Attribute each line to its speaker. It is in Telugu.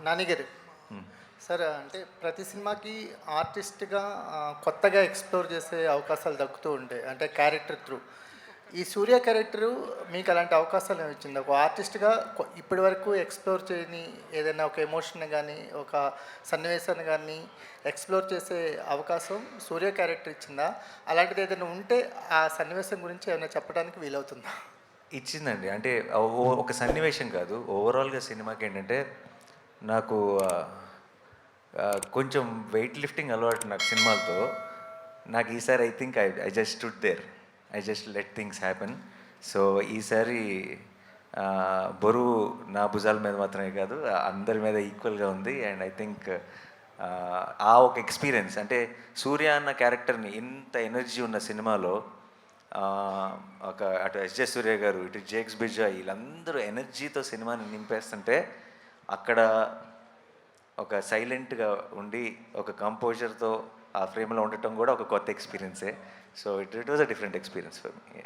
Speaker 1: నానిగారు. సార్ అంటే ప్రతి సినిమాకి ఆర్టిస్ట్గా కొత్తగా ఎక్స్ప్లోర్ చేసే అవకాశాలు దక్కుతూ ఉంటాయి అంటే క్యారెక్టర్ త్రూ. ఈ సూర్య క్యారెక్టరు మీకు అలాంటి అవకాశాలు ఏమి ఇచ్చింది? ఒక ఆర్టిస్ట్గా ఇప్పటి వరకు ఎక్స్ప్లోర్ చేయని ఏదైనా ఒక ఎమోషన్ కానీ ఒక సన్నివేశాన్ని కానీ ఎక్స్ప్లోర్ చేసే అవకాశం సూర్య క్యారెక్టర్ ఇచ్చిందా? అలాంటిది ఏదైనా ఉంటే ఆ సన్నివేశం గురించి ఏమైనా చెప్పడానికి వీలవుతుందా?
Speaker 2: ఇచ్చిందండి. అంటే ఒక సన్నివేశం కాదు. ఓవరాల్గా సినిమాకి ఏంటంటే నాకు కొంచెం వెయిట్ లిఫ్టింగ్ అలవాటు నాకు సినిమాలతో. నాకు ఈసారి I think I I just stood there I just let things happen so ఈసారి బరువు నా భుజాల మీద మాత్రమే కాదు అందరి మీద ఈక్వల్గా ఉంది. అండ్ ఐ థింక్ ఆ ఒక ఎక్స్పీరియన్స్ అంటే సూర్య అన్న క్యారెక్టర్ని ఇంత ఎనర్జీ ఉన్న సినిమాలో ఒక అటు ఎస్జే సూర్య గారు ఇటు జేక్స్ బిజా వీళ్ళందరూ ఎనర్జీతో సినిమాని నింపేస్తుంటే అక్కడ ఒక సైలెంట్గా ఉండి ఒక కంపోజర్తో ఆ ఫ్రేమ్లో ఉండటం కూడా ఒక కొత్త ఎక్స్పీరియన్సే. So it it was a different experience for me